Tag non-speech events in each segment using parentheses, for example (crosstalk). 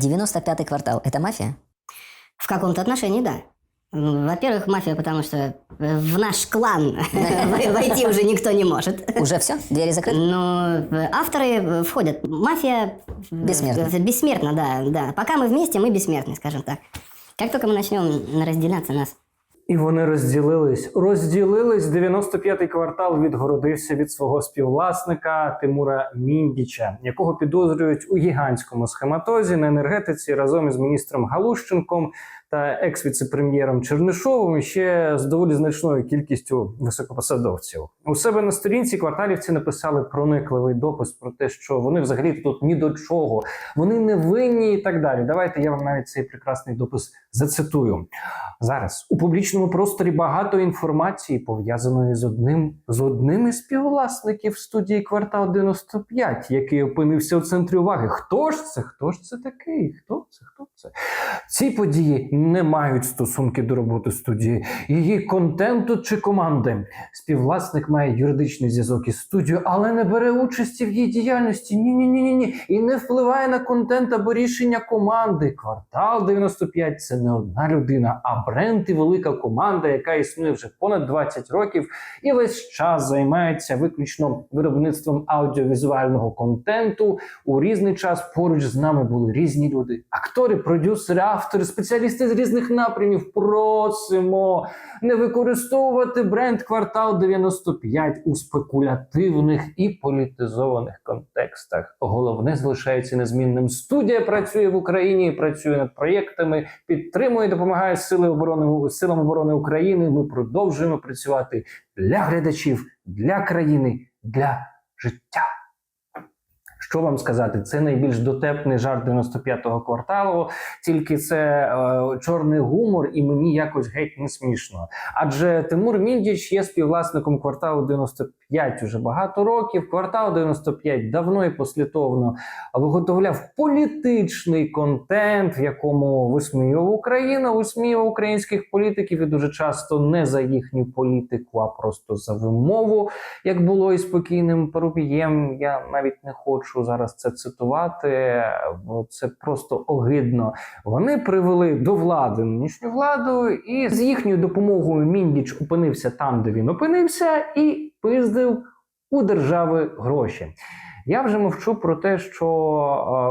95-й квартал – это мафия? В каком-то отношении, да. М, Во-первых, мафия, потому что э, в наш клан (laughs) войти уже никто не может. Уже все? Двери закрыты? Но э, авторы э, входят. Мафия Бессмертна. Бессмертна, да, да. Пока мы вместе, мы бессмертны, скажем так. Как только мы начнем разделяться, нас І вони розділились. Розділились. 95-й квартал відгородився від свого співвласника Тимура Міндіча, якого підозрюють у гігантському схематозі на енергетиці разом із міністром Галущенком та екс-віцепрем'єром Чернишовим ще з доволі значною кількістю високопосадовців. У себе на сторінці кварталівці написали проникливий допис про те, що вони взагалі тут ні до чого, вони не винні і так далі. Давайте я вам навіть цей прекрасний допис зацитую. Зараз у публічному просторі багато інформації пов'язаної з одним з одним із співвласників студії квартал 95, який опинився у центрі уваги. Хто ж це? Хто ж це такий? Хто це? Хто це? Ці події не мають стосунки до роботи студії, її контенту чи команди. Співвласник має юридичний зв'язок із студією, але не бере участі в її діяльності. Ні, ні, ні, ні, ні. І не впливає на контент або рішення команди. Квартал 95 – це не одна людина, а бренд і велика команда, яка існує вже понад 20 років і весь час займається виключно виробництвом аудіовізуального контенту. У різний час поруч з нами були різні люди: актори, продюсери, автори, спеціалісти з різних напрямів. Просимо не використовувати бренд квартал 95 у спекулятивних і політизованих контекстах. Головне залишається незмінним. Студія працює в Україні, працює над проєктами, підтримує, допомагає сили оборони силам оборони України. Ми продовжуємо працювати для глядачів, для країни, для життя. Що вам сказати? Це найбільш дотепний жарт 95-го кварталу, тільки це е, чорний гумор, і мені якось геть не смішно. Адже Тимур Міндіч є співвласником кварталу 95 уже багато років. Квартал 95 давно і послідовно виготовляв політичний контент, в якому висміював Україну, висміював українських політиків і дуже часто не за їхню політику, а просто за вимову, як було і спокійним Парубієм. Я навіть не хочу зараз це цитувати, бо це просто огидно. Вони привели до влади нинішню владу, і з їхньою допомогою Міндіч опинився там, де він опинився, і пиздив у держави гроші. Я вже мовчу про те, що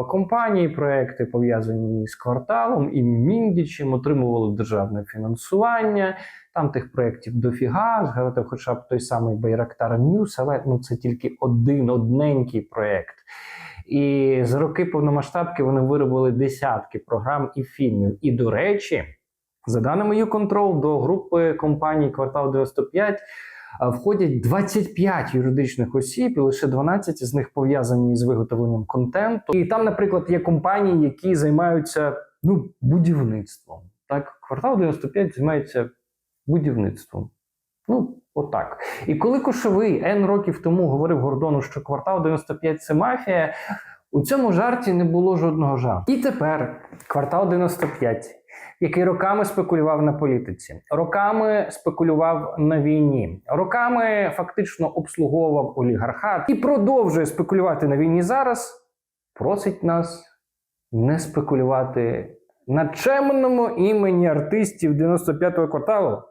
е, компанії, проекти пов'язані з кварталом і Міндічем отримували державне фінансування. Там тих проєктів дофіга, згадати хоча б той самий Байрактар Ньюс, але ну це тільки один одненький проєкт. І за роки повномасштабки вони виробили десятки програм і фільмів. І до речі, за даними YouControl, до групи компаній Квартал 95 а, входять 25 юридичних осіб, і лише 12 з них пов'язані з виготовленням контенту. І там, наприклад, є компанії, які займаються ну, будівництвом. Так, квартал 95 займається будівництвом. Ну, отак. І коли Кошовий N років тому говорив Гордону, що квартал 95 це мафія, у цьому жарті не було жодного жарту. І тепер квартал 95, який роками спекулював на політиці, роками спекулював на війні, роками фактично обслуговував олігархат і продовжує спекулювати на війні зараз, просить нас не спекулювати на чемному імені артистів 95-го кварталу.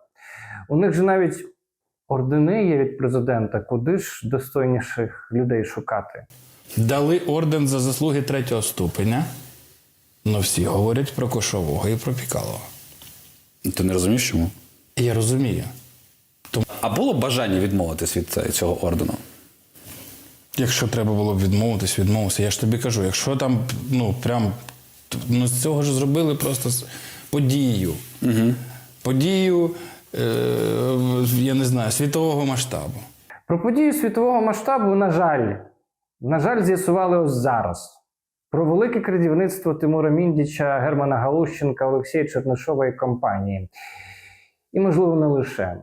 У них же навіть ордени є від президента, куди ж достойніших людей шукати. Дали орден за заслуги третього ступеня. Ну всі говорять про Кошового і про Пікалова. Ти не розумієш чому? Я розумію. А було бажання відмовитись від цього ордену? Якщо треба було б відмовитись, відмовився. Я ж тобі кажу, якщо там, ну прям ну, з цього ж зробили просто подію. Угу. Подію, е, я не знаю, світового масштабу. Про події світового масштабу, на жаль, на жаль, з'ясували ось зараз. Про велике крадівництво Тимура Міндіча, Германа Галущенка, Олексія Чернишова і компанії. І, можливо, не лише.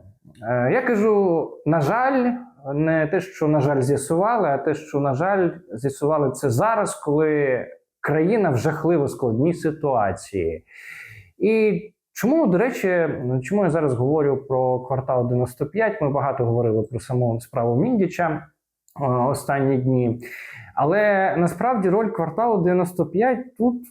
Е, Я кажу, на жаль, не те, що, на жаль, з'ясували, а те, що, на жаль, з'ясували це зараз, коли країна в жахливо складній ситуації. І чому, до речі, чому я зараз говорю про квартал 95? Ми багато говорили про саму справу Міндіча е, останні дні. Але насправді роль кварталу 95 тут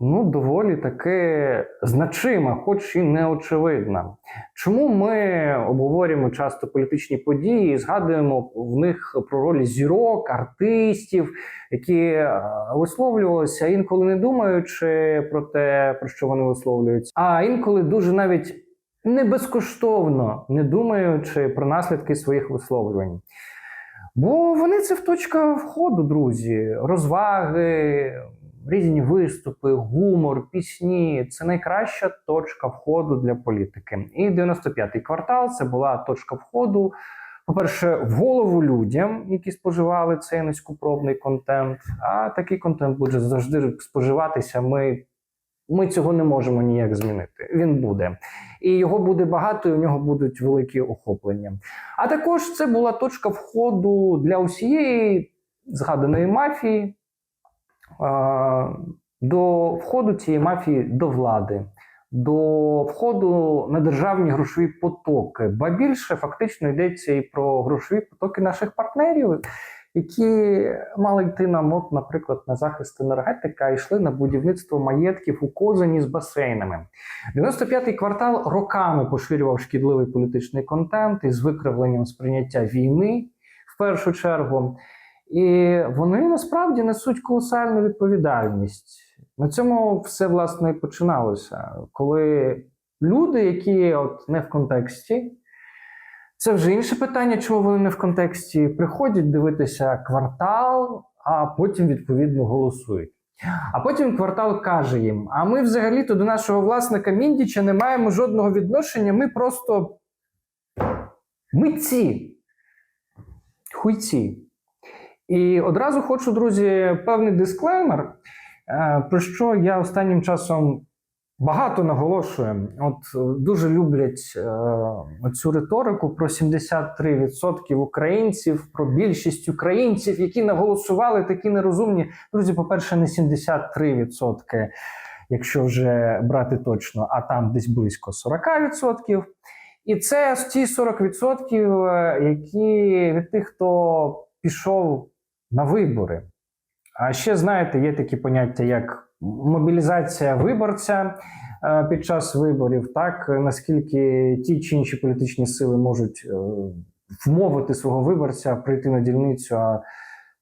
ну, доволі таки значима, хоч і неочевидна. Чому ми обговорюємо часто політичні події і згадуємо в них про роль зірок, артистів, які е, висловлювалися інколи не думаючи про те, про що вони висловлюються, а інколи дуже навіть не безкоштовно, не думаючи про наслідки своїх висловлювань. Бо вони це в точка входу, друзі. Розваги, різні виступи, гумор, пісні це найкраща точка входу для політики. І 95-й квартал це була точка входу. По-перше, в голову людям, які споживали цей низькопробний контент. А такий контент буде завжди споживатися. Ми, ми цього не можемо ніяк змінити. Він буде. І його буде багато, і у нього будуть великі охоплення. А також це була точка входу для усієї згаданої мафії до входу цієї мафії до влади, до входу на державні грошові потоки. Ба більше фактично йдеться і про грошові потоки наших партнерів, які мали йти нам, от, наприклад, на захист енергетика, а йшли на будівництво маєтків у Козані з басейнами. 95-й квартал роками поширював шкідливий політичний контент із викривленням сприйняття війни в першу чергу. І вони насправді несуть колосальну відповідальність. На цьому все власне і починалося, коли люди, які от не в контексті, це вже інше питання, чому вони не в контексті, приходять дивитися квартал, а потім відповідно голосують. А потім квартал каже їм: а ми взагалі-то до нашого власника Міндіча не маємо жодного відношення, ми просто митці, хуйці. І одразу хочу, друзі, певний дисклеймер, е, про що я останнім часом багато наголошую. От е, дуже люблять е, цю риторику про 73% українців, про більшість українців, які наголосували такі нерозумні. Друзі, по-перше, не 73%, якщо вже брати точно, а там десь близько 40%. І це ті 40%, е, які від тих, хто пішов на вибори. А ще знаєте, є такі поняття, як мобілізація виборця е, під час виборів, так наскільки ті чи інші політичні сили можуть е, вмовити свого виборця прийти на дільницю. А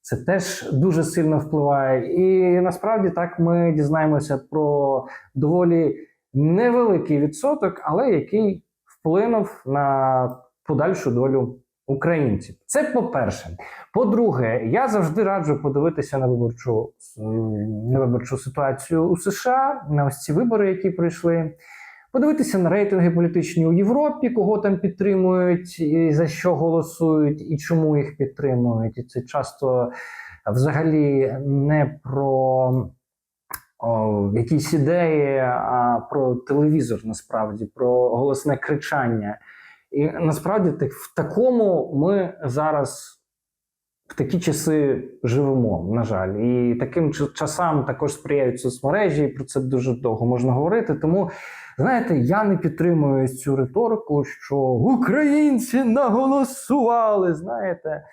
це теж дуже сильно впливає. І насправді так ми дізнаємося про доволі невеликий відсоток, але який вплинув на подальшу долю українців. Це по-перше. По-друге, я завжди раджу подивитися на виборчу, на виборчу ситуацію у США, на ось ці вибори, які пройшли. Подивитися на рейтинги політичні у Європі, кого там підтримують, і за що голосують, і чому їх підтримують. І це часто взагалі не про о, якісь ідеї, а про телевізор, насправді, про голосне кричання. І насправді так, в такому ми зараз в такі часи живемо, на жаль. І таким часам також сприяють соцмережі, і про це дуже довго можна говорити. Тому, знаєте, я не підтримую цю риторику, що українці наголосували. Знаєте,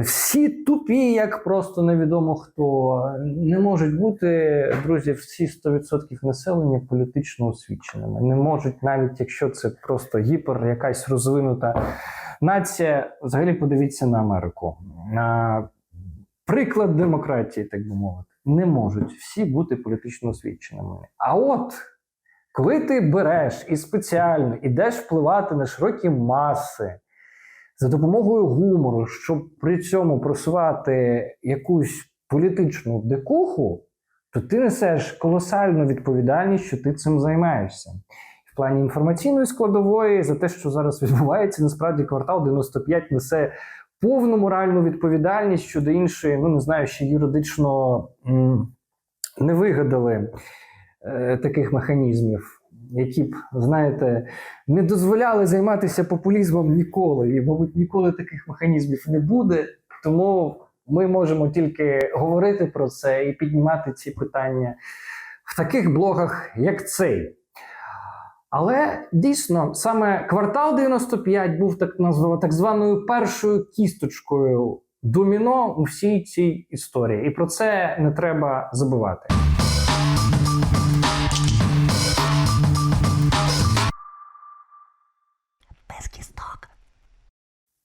всі тупі, як просто невідомо хто. Не можуть бути, друзі, всі 100% населення політично освіченими. Не можуть, навіть якщо це просто гіпер, якась розвинута нація. Взагалі подивіться на Америку. На приклад демократії, так би мовити. Не можуть всі бути політично освіченими. А от коли ти береш і спеціально ідеш впливати на широкі маси за допомогою гумору, щоб при цьому просувати якусь політичну дикуху, то ти несеш колосальну відповідальність, що ти цим займаєшся. В плані інформаційної складової за те, що зараз відбувається, насправді квартал 95 несе повну моральну відповідальність щодо іншої, ну не знаю, ще юридично не вигадали е, таких механізмів, які б, знаєте, не дозволяли займатися популізмом ніколи. І, мабуть, ніколи таких механізмів не буде. Тому ми можемо тільки говорити про це і піднімати ці питання в таких блогах, як цей. Але дійсно, саме квартал 95 був так назва, так званою першою кісточкою доміно у всій цій історії. І про це не треба забувати.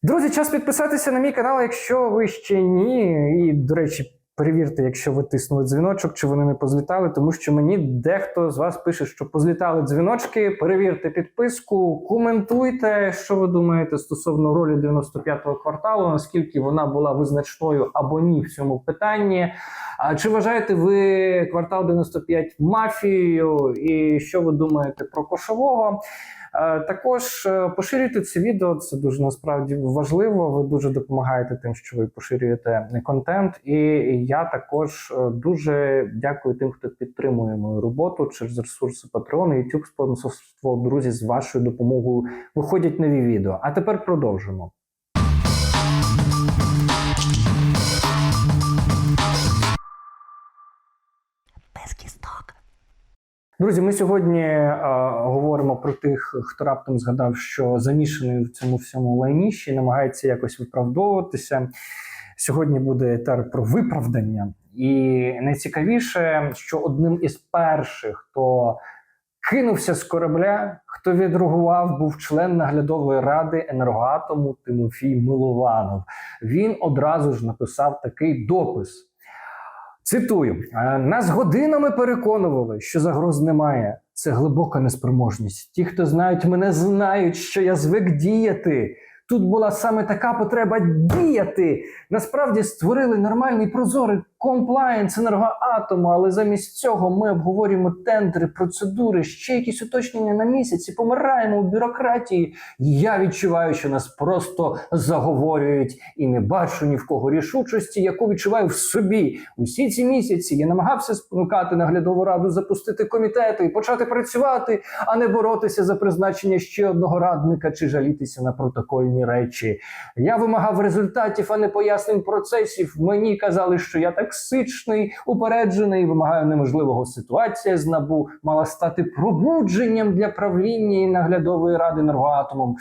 Друзі, час підписатися на мій канал, якщо ви ще ні. І, до речі, перевірте, якщо ви тиснули дзвіночок, чи вони не позлітали, тому що мені дехто з вас пише, що позлітали дзвіночки. Перевірте підписку, коментуйте, що ви думаєте стосовно ролі 95-го кварталу, наскільки вона була визначною або ні в цьому питанні. А чи вважаєте ви квартал 95 мафією? І що ви думаєте про кошового? Е, Також е, поширюйте це відео, це дуже насправді важливо. Ви дуже допомагаєте тим, що ви поширюєте контент. І я також е, дуже дякую тим, хто підтримує мою роботу через ресурси Patreon YouTube спонсорство. Друзі, з вашою допомогою виходять нові відео. А тепер продовжимо. Друзі, ми сьогодні е, говоримо про тих, хто раптом згадав, що замішаний в цьому всьому лайніші, намагається якось виправдовуватися. Сьогодні буде етер про виправдання. І найцікавіше, що одним із перших, хто кинувся з корабля, хто відреагував, був член наглядової ради енергоатому Тимофій Милованов. Він одразу ж написав такий допис. Цитую: «Е, нас годинами переконували, що загроз немає. Це глибока неспроможність. Ті, хто знають мене, знають, що я звик діяти. Тут була саме така потреба діяти. Насправді створили нормальний прозорий комплаєнс енергоатому, але замість цього ми обговорюємо тендери, процедури, ще якісь уточнення на місяць і помираємо у бюрократії. Я відчуваю, що нас просто заговорюють і не бачу ні в кого рішучості, яку відчуваю в собі. Усі ці місяці я намагався спонукати наглядову раду запустити комітети і почати працювати, а не боротися за призначення ще одного радника чи жалітися на протокольні речі. Я вимагав результатів, а не пояснень процесів. Мені казали, що я токсичний, упереджений, вимагаю неможливого. Ситуація з набу мала стати пробудженням для правління і наглядової ради енергоатомом.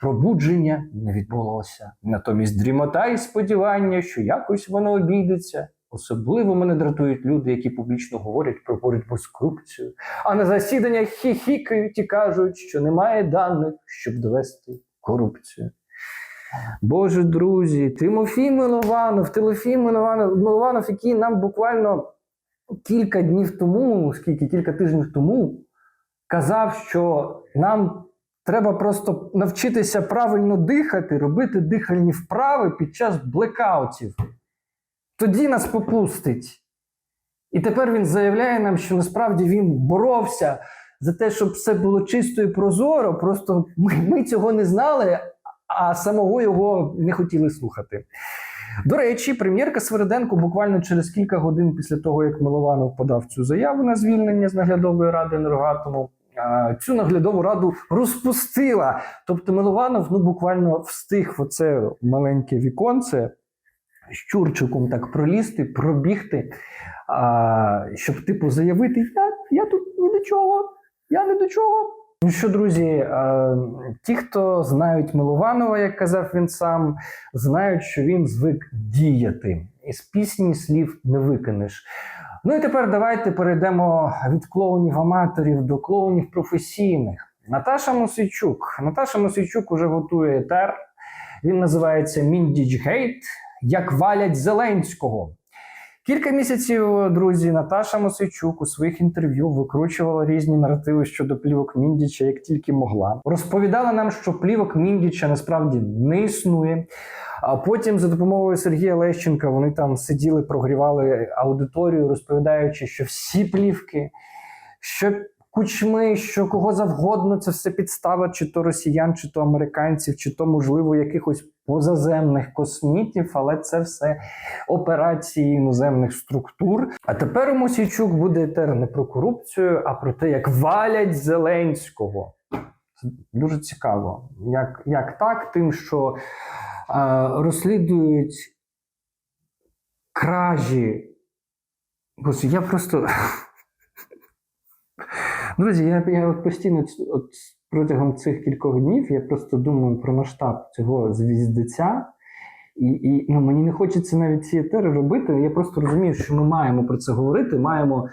Пробудження не відбулося. Натомість дрімота і сподівання, що якось воно обійдеться. Особливо мене дратують люди, які публічно говорять про боротьбу з корупцією, а на засіданнях хіхікають і кажуть, що немає даних, щоб довести корупцію. Боже, друзі, Тимофій Милованов, Тимофій Милованов, Милованов, який нам буквально кілька днів тому, скільки кілька тижнів тому, казав, що нам треба просто навчитися правильно дихати, робити дихальні вправи під час блекаутів. Тоді нас попустить. І тепер він заявляє нам, що насправді він боровся за те, щоб все було чисто і прозоро. Просто ми, ми цього не знали, а самого його не хотіли слухати. До речі, прем'єрка Свериденко буквально через кілька годин після того, як Милованов подав цю заяву на звільнення з наглядової ради енергоатому, цю наглядову раду розпустила. Тобто Милованов ну, буквально встиг в оце маленьке віконце з чурчиком так пролізти, пробігти, щоб типу заявити: я, я тут ні до чого, я не до чого. Ну що, друзі, е, ті, хто знають Милованова, як казав він сам, знають, що він звик діяти. Із пісні слів не викинеш. Ну і тепер давайте перейдемо від клоунів-аматорів до клоунів професійних. Наташа Мосичук. Наташа Мосичук уже готує етер. Він називається Міндіч Гейт. Як валять Зеленського. Кілька місяців, друзі, Наташа Мосичук у своїх інтерв'ю викручувала різні наративи щодо плівок Міндіча, як тільки могла. Розповідала нам, що плівок Міндіча насправді не існує. А потім, за допомогою Сергія Лещенка, вони там сиділи, прогрівали аудиторію, розповідаючи, що всі плівки, що кучми, що кого завгодно, це все підстава, чи то росіян, чи то американців, чи то, можливо, якихось позаземних космітів, але це все операції іноземних структур. А тепер у Мосійчук буде етер не про корупцію, а про те, як валять Зеленського. Це дуже цікаво. Як, як так, тим, що е, розслідують кражі. Боже, я просто. Друзі, я, я от постійно от протягом цих кількох днів я просто думаю про масштаб цього звіздеця. І, і ну, мені не хочеться навіть ці етери робити. Я просто розумію, що ми маємо про це говорити, маємо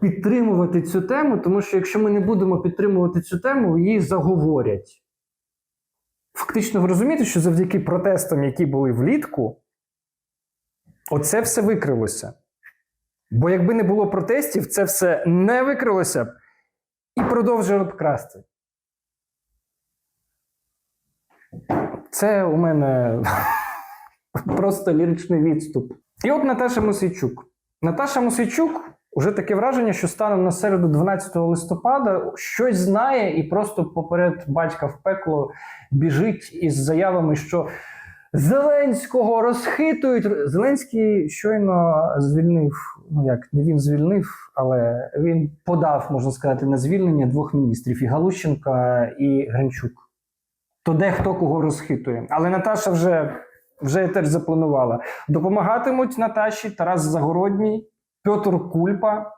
підтримувати цю тему, тому що якщо ми не будемо підтримувати цю тему, її заговорять. Фактично, ви розумієте, що завдяки протестам, які були влітку, оце все викрилося. Бо якби не було протестів, це все не викрилося б і продовжили б красти. Це у мене (laughs) просто ліричний відступ. І от Наташа Мосійчук. Наташа Мосійчук уже таке враження, що станом на середу 12 листопада щось знає і просто поперед батька в пекло біжить із заявами, що Зеленського розхитують. Зеленський щойно звільнив. Ну як не він звільнив, але він подав, можна сказати, на звільнення двох міністрів: і Галущенка і Гринчук. То дехто кого розхитує. Але Наташа вже, вже теж запланувала. Допомагатимуть Наташі Тарас Загородній, Петр Кульпа.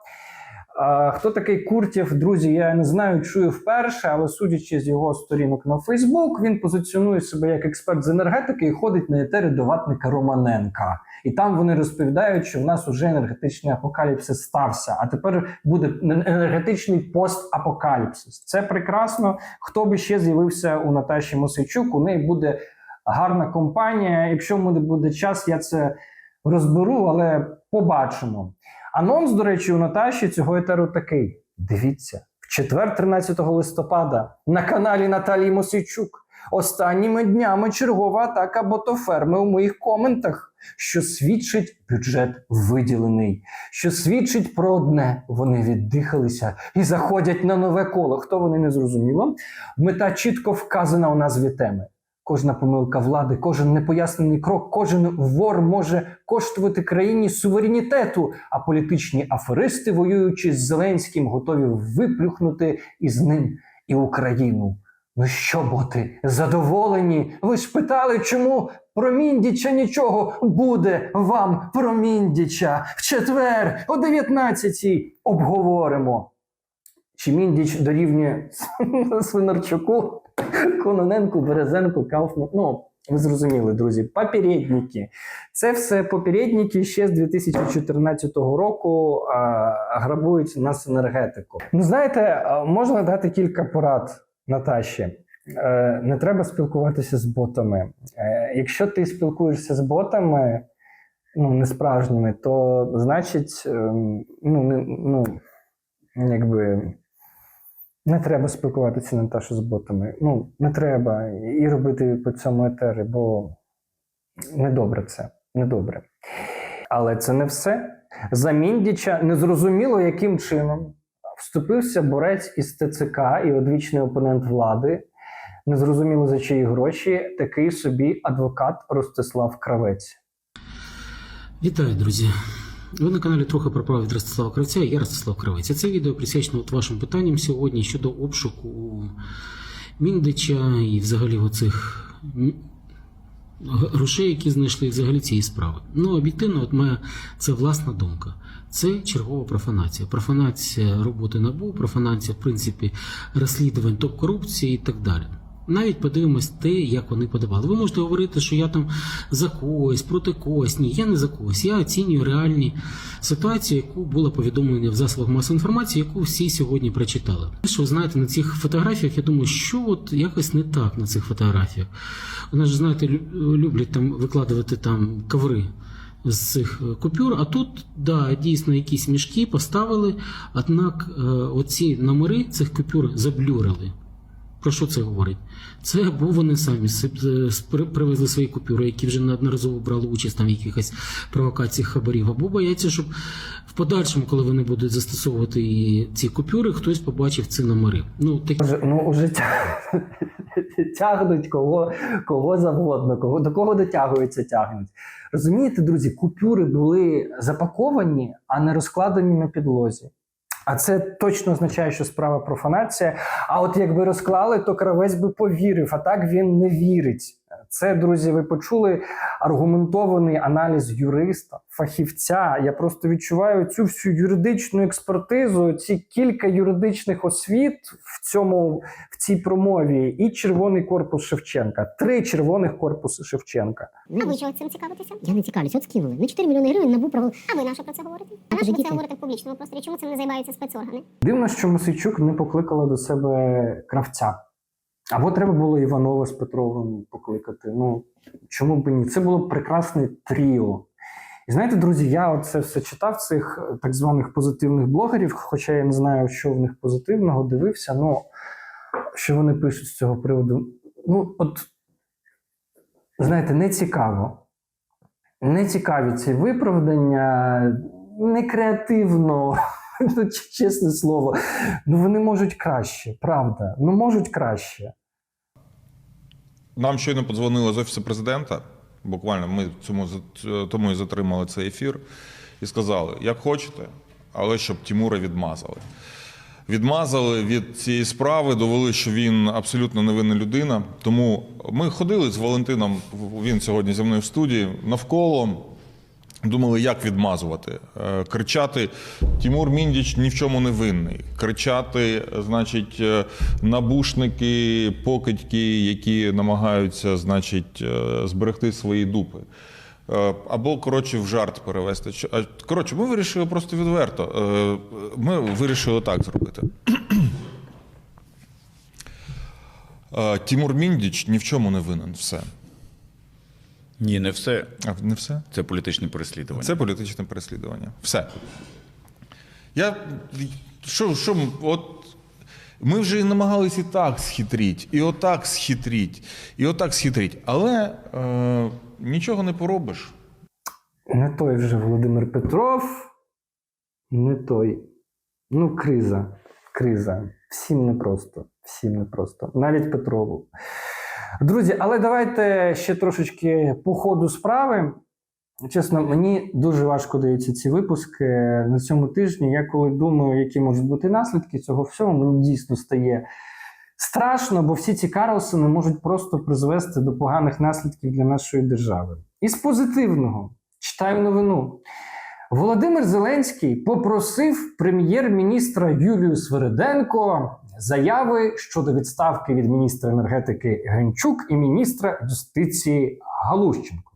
Хто такий Куртєв, друзі, я не знаю, чую вперше, але судячи з його сторінок на Фейсбук, він позиціонує себе як експерт з енергетики і ходить на етери до ватника Романенка. І там вони розповідають, що в нас уже енергетичний апокаліпсис стався, а тепер буде енергетичний постапокаліпсис. Це прекрасно. Хто би ще з'явився у Наташі Мосейчук, у неї буде гарна компанія. Якщо буде час, я це розберу, але побачимо. Анонс, до речі, у Наташі цього етеру такий: дивіться, в четвер, 13 листопада, на каналі Наталії Мосійчук. Останніми днями чергова атака ботоферми у моїх коментах, що свідчить бюджет виділений, що свідчить про одне: вони віддихалися і заходять на нове коло. Хто вони не зрозуміло? Мета чітко вказана у назві теми. Кожна помилка влади, кожен непояснений крок, кожен вор може коштувати країні суверенітету, а політичні аферисти, воюючи з Зеленським, готові виплюхнути із ним і Україну. Ну що, боти, задоволені? Ви ж питали, чому про Міндіча нічого буде вам про Міндіча. В четвер о 19-й обговоримо. Чи Міндіч дорівнює (laughs) Свинарчуку, Кононенку, Березенку, Кауфману? Ну, ви зрозуміли, друзі, попередники. Це все попередники ще з 2014 року а, грабують нас енергетику. Ну, знаєте, можна дати кілька порад Наташі. Е, Не треба спілкуватися з ботами. Е, Якщо ти спілкуєшся з ботами, ну, не справжніми, то значить, ем, ну, ну, якби. Не треба спілкуватися Наташу з ботами. Ну, не треба і робити по цьому етері, бо недобре це. Недобре. Але це не все. За Міндіча незрозуміло, яким чином вступився борець із ТЦК і одвічний опонент влади. Незрозуміло за чиї гроші, такий собі адвокат Ростислав Кравець. Вітаю, друзі! Ви на каналі трохи про від Ростислава Кравця, я Ростислав Кравець. А Це відео присвячено от вашим питанням сьогодні щодо обшуку Міндича і взагалі оцих грошей, які знайшли, взагалі цієї справи. Ну, об'єктивно, от моя це власна думка. Це чергова профанація. Профанація роботи НАБУ, профанація, в принципі, розслідувань топ-корупції і так далі. Навіть подивимось те, як вони подавали. Ви можете говорити, що я там за когось, проти когось. Ні, я не за когось. Я оцінюю реальні ситуацію, яку була повідомлена в засобах масової інформації, яку всі сьогодні прочитали. Що ви знаєте, на цих фотографіях я думаю, що от якось не так на цих фотографіях. Вони ж знаєте, люблять там викладувати там коври. З цих е, купюр, а тут да, дійсно якісь мішки поставили, однак е, оці номери цих купюр заблюрили. Про що це говорить? Це або вони самі при- привезли свої купюри, які вже неодноразово брали участь там в якихось провокаціях хабарів, або бояться, щоб в подальшому, коли вони будуть застосовувати ці купюри, хтось побачив ці номери. Ну, Уже, ну, уже (laughs) тягнуть кого, кого завгодно, кого, до кого дотягуються, тягнуть. Розумієте, друзі, купюри були запаковані, а не розкладені на підлозі. А це точно означає, що справа профанація. А от якби розклали, то кравець би повірив, а так він не вірить. Це, друзі, ви почули аргументований аналіз юриста, фахівця. Я просто відчуваю цю всю юридичну експертизу, ці кілька юридичних освіт в цьому в цій промові, і червоний корпус Шевченка. Три червоних корпуси Шевченка. А ви чого цим цікавитеся? Я не цікавлюсь, от скинули. На 4 мільйони гривень набув право. А ви на що про це говорите? А на що про це говорите в публічному просторі? Чому цим не займаються спецоргани? Дивно, що Мосійчук не покликала до себе кравця. Або треба було Іванова з Петровим покликати. Ну чому б ні? Це було прекрасне тріо. І знаєте, друзі, я це все читав цих е, так званих позитивних блогерів, хоча я не знаю, що в них позитивного, дивився. Ну що вони пишуть з цього приводу? Ну, от знаєте, не цікаво. Не цікаві ці виправдання, не креативно, (laughs) ну, чесне слово. Ну вони можуть краще, правда. Ну можуть краще. Нам щойно подзвонили з офісу президента. Буквально ми цьому тому і затримали цей ефір і сказали: як хочете, але щоб Тімура відмазали. Відмазали від цієї справи, довели, що він абсолютно невинна людина. Тому ми ходили з Валентином. Він сьогодні зі мною в студії навколо. Думали, як відмазувати. Е, Кричати Тімур Міндіч ні в чому не винний. Кричати, значить, е, набушники, покидьки, які намагаються, значить, е, зберегти свої дупи. Або, коротше, в жарт перевести. Коротше, ми вирішили просто відверто. Ми вирішили так зробити. Тімур Міндіч ні в чому не винен. Все. Ні, не все. А не все? Це політичне переслідування. Це політичне переслідування. Все. Я. Що, що, от. Ми вже і намагались і так схитріть, і отак схитріть, і отак схитріть. Але е, нічого не поробиш. Не той вже Володимир Петров, не той. Ну, криза. Криза. Всім непросто. Всім непросто. Навіть Петрову. Друзі, але давайте ще трошечки по ходу справи. Чесно, мені дуже важко даються ці випуски на цьому тижні. Я коли думаю, які можуть бути наслідки цього всього, мені дійсно стає страшно, бо всі ці Карлсони можуть просто призвести до поганих наслідків для нашої держави. І з позитивного читаю новину. Володимир Зеленський попросив прем'єр-міністра Юлію Свириденко заяви щодо відставки від міністра енергетики Гринчук і міністра юстиції Галущенко.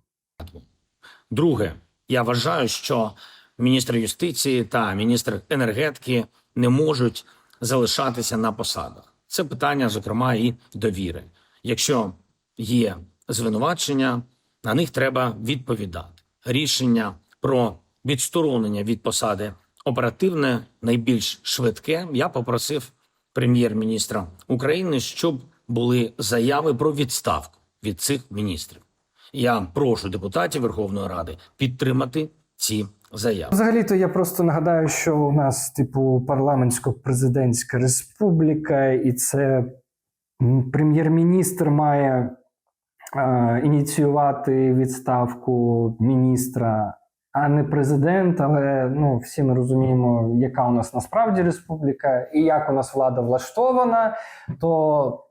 Друге, я вважаю, що міністр юстиції та міністр енергетики не можуть залишатися на посадах. Це питання, зокрема, і довіри. Якщо є звинувачення, на них треба відповідати. Рішення про відсторонення від посади оперативне, найбільш швидке. Я попросив прем'єр-міністра України, щоб були заяви про відставку від цих міністрів. Я прошу депутатів Верховної Ради підтримати ці заяви. Взагалі-то я просто нагадаю, що у нас, типу, парламентсько-президентська республіка, і це прем'єр-міністр має е, ініціювати відставку міністра, а не президент. Але ну, всі ми розуміємо, яка у нас насправді республіка і як у нас влада влаштована, то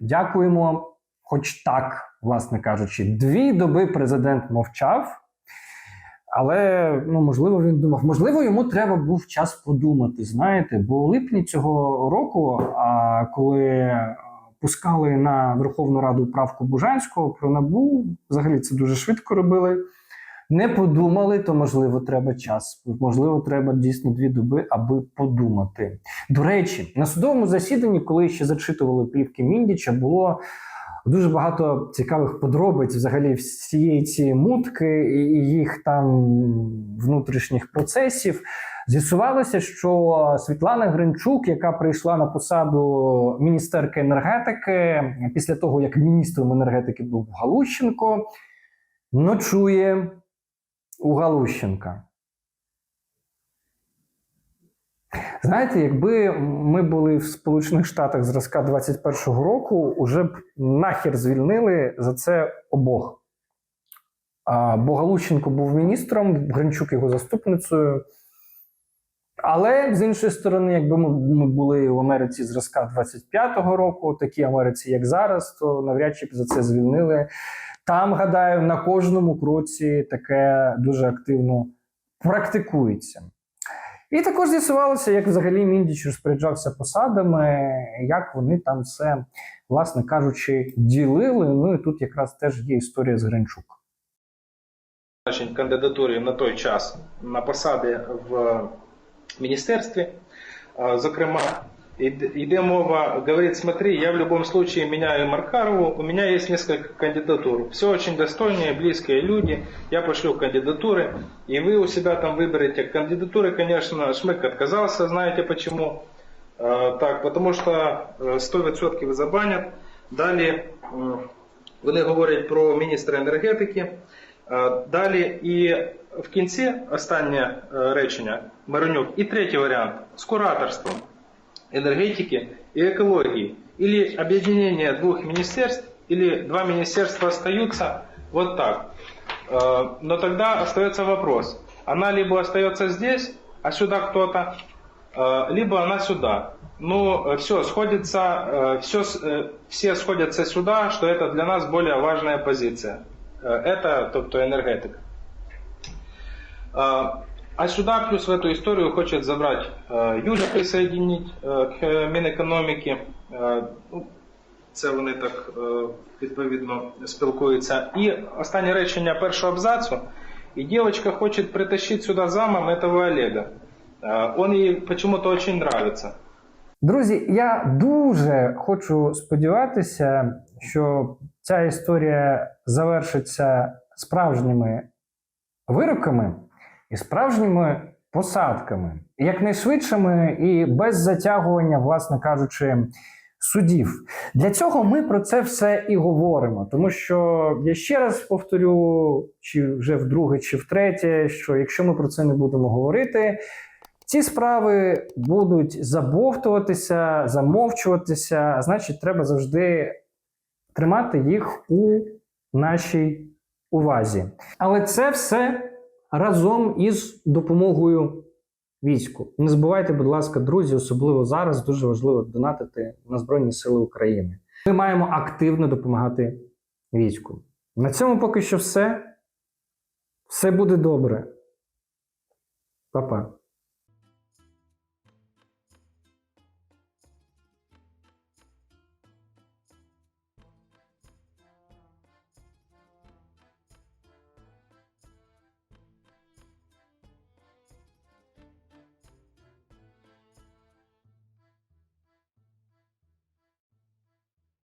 дякуємо, хоч так, власне кажучи, дві доби президент мовчав. Але ну можливо він думав, можливо, йому треба був час подумати. Знаєте, бо у липні цього року, а коли пускали на Верховну Раду правку Бужанського про набу, взагалі це дуже швидко робили. Не подумали, то можливо треба час. Можливо, треба дійсно дві доби, аби подумати. До речі, на судовому засіданні, коли ще зачитували плівки Міндіча, було дуже багато цікавих подробиць взагалі всієї цієї мутки і їх там внутрішніх процесів. З'ясувалося, що Світлана Гринчук, яка прийшла на посаду міністерки енергетики після того, як міністром енергетики був Галущенко, ночує у Галущенка. Знаєте, якби ми були в Сполучених Штатах зразка 21-го року, уже б нахер звільнили за це обох. Бо Галущенко був міністром, Гринчук його заступницею. Але з іншої сторони, якби ми, ми були в Америці зразка 25-го року, такій Америці, як зараз, то навряд чи б за це звільнили. Там, гадаю, на кожному кроці таке дуже активно практикується. І також з'ясувалося, як взагалі Міндіч розпоряджався посадами, як вони там все, власне кажучи, ділили. Ну і тут якраз теж є історія з Гринчук. Кандидатурі на той час на посади в міністерстві. Е, Зокрема, Ид- Идемова говорит, смотри, я в любом случае меняю Маркарову, у меня есть несколько кандидатур. Все очень достойные, близкие люди, я пошлю кандидатуры, и вы у себя там выберете кандидатуры, конечно, Шмык отказался, знаете почему? Э, Так, потому що е, 100% забанять. Далі е, вони говорять про міністра енергетики. Е, Далі і в кінці останнє е, речення Миронюк. І третій варіант з кураторством энергетики и экологии. Или объединение двух министерств, или два министерства остаются. Вот так. Э, Но тогда остается вопрос. Она либо остается здесь, а сюда кто-то, э, либо она сюда. Ну, все, сходится, все, все сходятся сюда, что это для нас более важная позиция. Э, Это, тобто энергетика. А а сюда плюс в эту историю хочет забрать э, Юля присоединить э, к Мінекономіки. Е, ну, Це вони так е, відповідно спілкуються. І останнє речення першого абзацу. И девочка хочет притащить сюда замом этого Олега. Э, Он ей почему-то очень нравится. Друзі, я дуже хочу сподіватися, що ця історія завершиться справжніми вироками і справжніми посадками, якнайшвидшими і без затягування, власне кажучи, судів. Для цього ми про це все і говоримо. Тому що я ще раз повторю, чи вже вдруге, чи втретє, що якщо ми про це не будемо говорити, ці справи будуть забовтуватися, замовчуватися, а значить, треба завжди тримати їх у нашій увазі. Але це все разом із допомогою війську. Не забувайте, будь ласка, друзі, особливо зараз дуже важливо донатити на Збройні Сили України. Ми маємо активно допомагати війську. На цьому поки що все. Все буде добре. Па-па.